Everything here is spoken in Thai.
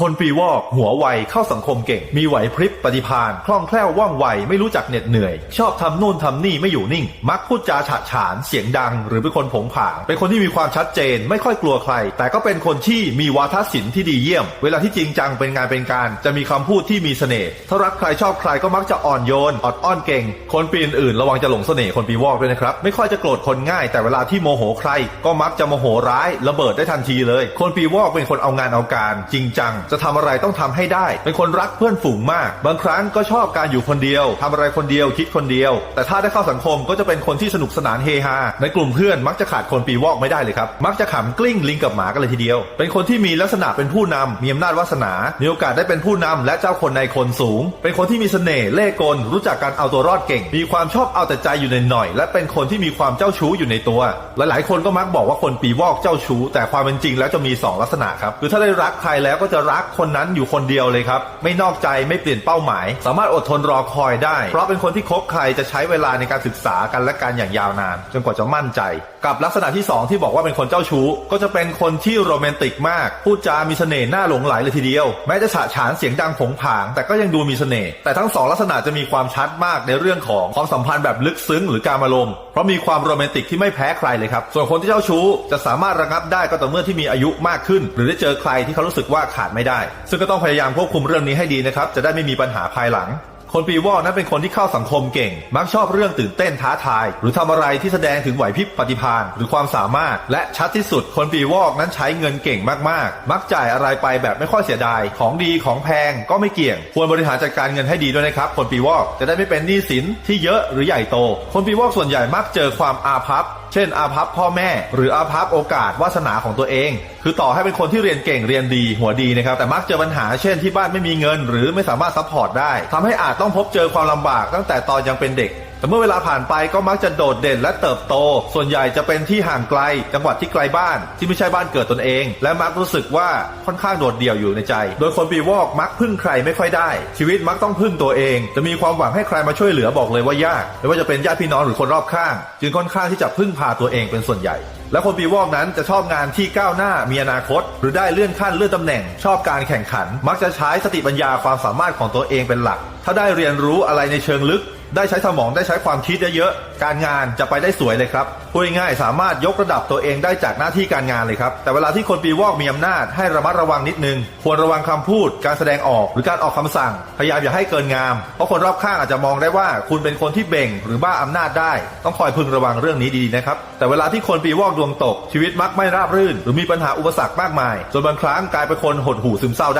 คนปีวอกหัวไวเข้าสังคมเก่ง มีไหวพริบปฏิภาณคล่องแคล่วว่องไวไม่รู้จักเหน็ดเหนื่อย ชอบทำนู่นทำนี่ไม่อยู่นิ่ง มักพูดจาฉะฉาน เสียงดัง หรือเป็นคนผงผาง เป็นคนที่มีความชัดเจน ไม่ค่อยกลัวใคร แต่ก็เป็นคนที่มีวาทศิลป์ที่ดีเยี่ยม เวลาที่จริงจังเป็นงานเป็นการ จะมีคำพูดที่มีเสน่ห์ถ้ารักใครชอบใครก็มักจะอ่อนโยนอดอ้อนเก่ง คนปีอื่นระวังจะหลงเสน่ห์คนปีวอกด้วยนะครับไม่ค่อยจะโกรธคนง่าย แต่เวลาที่โมโหใคร ก็มักจะโมโหร้าย ระเบิดได้ทันทีเลย คนปีวอกเป็นคนเอางานเอาการจริงจังจะทำอะไรต้องทำให้ได้ เป็นคนรักเพื่อนฝูงมาก บางครั้งก็ชอบการอยู่คนเดียวทำอะไรคนเดียวคิดคนเดียว แต่ถ้าได้เข้าสังคมก็จะเป็นคนที่สนุกสนานเฮฮาในกลุ่มเพื่อนมักจะขาดคนปีวอกไม่ได้เลยครับมักจะขำกลิ้งลิงกับหมากันเลยทีเดียว เป็นคนที่มีลักษณะเป็นผู้นำมีอำนาจวาสนา มีโอกาสได้เป็นผู้นำและเจ้าคนในคนสูง เป็นคนที่มีเสน่ห์เล่ห์กลรู้จักการเอาตัวรอดเก่ง มีความชอบเอาแต่ใจอยู่ในหน่อย และเป็นคนที่มีความเจ้าชู้อยู่ในตัว หลายๆ คนก็มักบอกว่าคนปีวอกเจ้าชู้ แต่ความเป็นจริงแล้วจะมีสองลักษณะครับคือถ้าได้รักใครแล้วก็จะรักคนนั้นอยู่คนเดียวเลยครับ ไม่นอกใจไม่เปลี่ยนเป้าหมาย สามารถอดทนรอคอยได้ เพราะเป็นคนที่คบใครจะใช้เวลาในการศึกษากันและกันอย่างยาวนาน จนกว่าจะมั่นใจ กับลักษณะที่สองที่บอกว่าเป็นคนเจ้าชู้ ก็จะเป็นคนที่โรแมนติกมากพูดจามีเสน่ห์น่าหลงไหลเลยทีเดียว แม้จะฉะฉานเสียงดังผงผาง แต่ก็ยังดูมีเสน่ห์แต่ทั้งสองลักษณะจะมีความชัดมากในเรื่องของความสัมพันธ์แบบลึกซึ้งหรือการอารมณ์เพราะมีความโรแมนติกที่ไม่แพ้ใครเลยครับ ส่วนคนที่เจ้าชู้จะสามารถระงับได้ก็ต่อเมื่อที่มีอายุมากขึ้น หรือได้เจอใครที่เขารู้สึกว่าขาดไม่ได้ ซึ่งก็ต้องพยายามควบคุมเรื่องนี้ให้ดีนะครับ จะได้ไม่มีปัญหาภายหลัง คนปีวอกนั้นเป็นคนที่เข้าสังคมเก่ง มักชอบเรื่องตื่นเต้นท้าทาย หรือทำอะไรที่แสดงถึงไหวพริบปฏิภาณหรือความสามารถ และชัดที่สุด คนปีวอกนั้นใช้เงินเก่งมากๆ มักจ่ายอะไรไปแบบไม่ค่อยเสียดาย ของดีของแพงก็ไม่เกี่ยง ควรบริหารจัดการเงินให้ดีด้วยนะครับ คนปีวอกจะได้ไม่เป็นหนี้สินที่เยอะหรือใหญ่โต คนปีวอกส่วนใหญ่มักเจอความอาภัพ ช่น อาภัพพ่อแม่ หรืออาภัพโอกาสวาสนาของตัวเอง คือต่อให้เป็นคนที่เรียนเก่งเรียนดีหัวดีนะครับแต่มักเจอปัญหาเช่นที่บ้านไม่มีเงิน หรือไม่สามารถซัพพอร์ตได้ทำให้อาจต้องพบเจอความลำบากตั้งแต่ตอนยังเป็นเด็ก แต่เมื่อเวลาผ่านไปก็มักจะโดดเด่นและเติบโต ส่วนใหญ่จะเป็นที่ห่างไกล จังหวัดที่ไกลบ้าน ที่ไม่ใช่บ้านเกิดตนเอง และมักรู้สึกว่าค่อนข้างโดดเดี่ยวอยู่ในใจ โดยคนปีวอกมักพึ่งใครไม่ค่อยได้ ชีวิตมักต้องพึ่งตัวเอง จะมีความหวังให้ใครมาช่วยเหลือบอกเลยว่ายาก ไม่ว่าจะเป็นญาติพี่น้องหรือคนรอบข้าง จึงค่อนข้างที่จะพึ่งพาตัวเองเป็นส่วนใหญ่และคนปีวอกนั้นจะชอบงานที่ก้าวหน้ามีอนาคต หรือได้เลื่อนขั้นเลื่อนตำแหน่ง ชอบการแข่งขัน มักจะใช้สติปัญญาความสามารถของตัวเองเป็นหลัก ถ้าได้เรียนรู้อะไรในเชิงลึก ได้ใช้สมองได้ใช้ความคิดเยอะๆ การงานจะไปได้สวยเลยครับพูดง่ายๆสามารถยกระดับตัวเองได้จากหน้าที่การงานเลยครับ แต่เวลาที่คนปีวอกมีอำนาจให้ระมัดระวังนิดนึง ควรระวังคำพูด การแสดงออกหรือการออกคำสั่ง พยายามอย่าให้เกินงาม เพราะคนรอบข้างอาจจะมองได้ว่าคุณเป็นคนที่เบ่งหรือบ้าอำนาจได้ ต้องคอยพึงระวังเรื่องนี้ดีๆนะครับ แต่เวลาที่คนปีวอกดวงตกชีวิตมักไม่ราบรื่น หรือมีปัญหาอุปสรรคมากมาย จนบางครั้งกลายเป็นคนหดหู่ซึมเศร้าได้